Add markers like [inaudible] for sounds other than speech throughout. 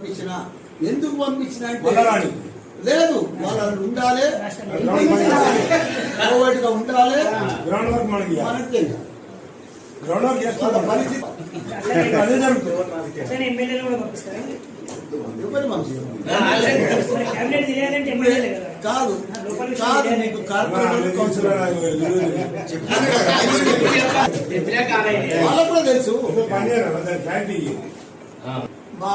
పంపించిన? ఎందుకు పంపించిన అంటే. లేదు వాళ్ళు ఉండాలి. కోవైట్గా ఉండాలి. కదా. కాదు. కాదు మీకు కార్పొరేటర్ కౌన్సిలర్. వాళ్ళకు కూడా తెలుసు. మా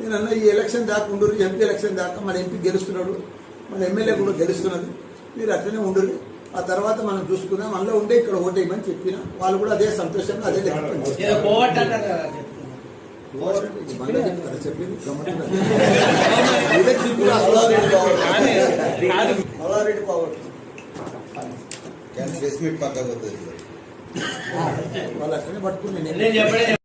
నేను అన్న ఈ ఎలక్షన్ దాకా ఉండరు ఎంపీ ఎలక్షన్ దాకా మన ఎంపీ గెలుస్తున్నాడు మన ఎమ్మెల్యే కూడా గెలుస్తున్నది. మీరు అట్లనే ఉండరు ఆ తర్వాత మనం చూసుకుందాం. అందులో ఉండే ఇక్కడ ఓటేయమని చెప్పిన. వాళ్ళు కూడా అదే సంతోషంగా అదే చెప్పింది. [laughs] పోతుంది. వాళ్ళు అట్లనే పట్టుకుని